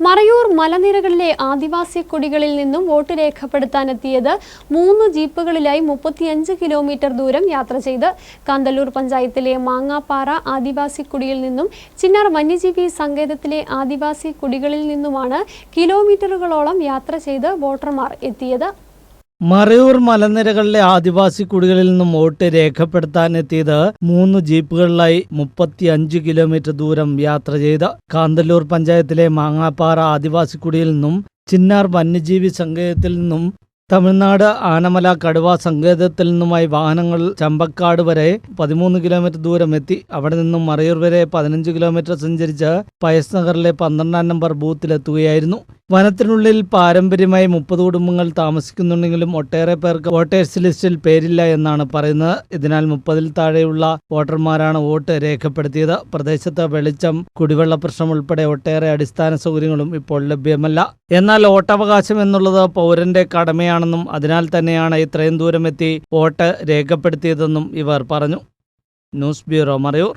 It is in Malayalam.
മറയൂർ മലനിരകളിലെ ആദിവാസി കുടികളിൽ നിന്നും വോട്ട് രേഖപ്പെടുത്താനെത്തിയത് മൂന്ന് ജീപ്പുകളിലായി മുപ്പത്തിയഞ്ച് കിലോമീറ്റർ ദൂരം യാത്ര ചെയ്ത് കാന്തല്ലൂർ പഞ്ചായത്തിലെ മാങ്ങാപ്പാറ ആദിവാസി കുടിയിൽ നിന്നും ചിന്നാർ വന്യജീവി സങ്കേതത്തിലെ ആദിവാസി കുടികളിൽ നിന്നുമാണ് കിലോമീറ്ററുകളോളം യാത്ര ചെയ്ത് വോട്ടർമാർ എത്തിയത്. മറയൂർ മലനിരകളിലെ ആദിവാസി കുടികളിൽ നിന്നും വോട്ട് രേഖപ്പെടുത്താനെത്തിയത് മൂന്ന് ജീപ്പുകളിലായി മുപ്പത്തിയഞ്ച് കിലോമീറ്റർ ദൂരം യാത്ര ചെയ്ത് കാന്തല്ലൂർ പഞ്ചായത്തിലെ മാങ്ങാപ്പാറ ആദിവാസി കുടിയിൽ നിന്നും ചിന്നാർ വന്യജീവി സങ്കേതത്തിൽ നിന്നും തമിഴ്നാട് ആനമല കടുവ സങ്കേതത്തിൽ നിന്നുമായി വാഹനങ്ങൾ ചമ്പക്കാട് വരെ പതിമൂന്ന് കിലോമീറ്റർ ദൂരം എത്തി. അവിടെ നിന്നും മറയൂർ വരെ പതിനഞ്ച് കിലോമീറ്റർ സഞ്ചരിച്ച് പയസ് നഗറിലെ പന്ത്രണ്ടാം നമ്പർ ബൂത്തിലെത്തുകയായിരുന്നു വനത്തിനുള്ളിൽ പാരമ്പര്യമായി മുപ്പത് കുടുംബങ്ങൾ താമസിക്കുന്നുണ്ടെങ്കിലും ഒട്ടേറെ പേർക്ക് വോട്ടേഴ്സ് ലിസ്റ്റിൽ പേരില്ല എന്നാണ് പറയുന്നത്. ഇതിനാൽ മുപ്പതിൽ താഴെയുള്ള വോട്ടർമാരാണ് വോട്ട് രേഖപ്പെടുത്തിയത്. പ്രദേശത്ത് വെളിച്ചം കുടിവെള്ള പ്രശ്നം ഉൾപ്പെടെ ഒട്ടേറെ അടിസ്ഥാന സൗകര്യങ്ങളും ഇപ്പോൾ ലഭ്യമല്ല. എന്നാൽ വോട്ടവകാശം എന്നുള്ളത് പൗരന്റെ കടമയാണെന്നും അതിനാൽ തന്നെയാണ് ഇത്രയും ദൂരമെത്തി വോട്ട് രേഖപ്പെടുത്തിയതെന്നും ഇവർ പറഞ്ഞു. News bureau Marayur.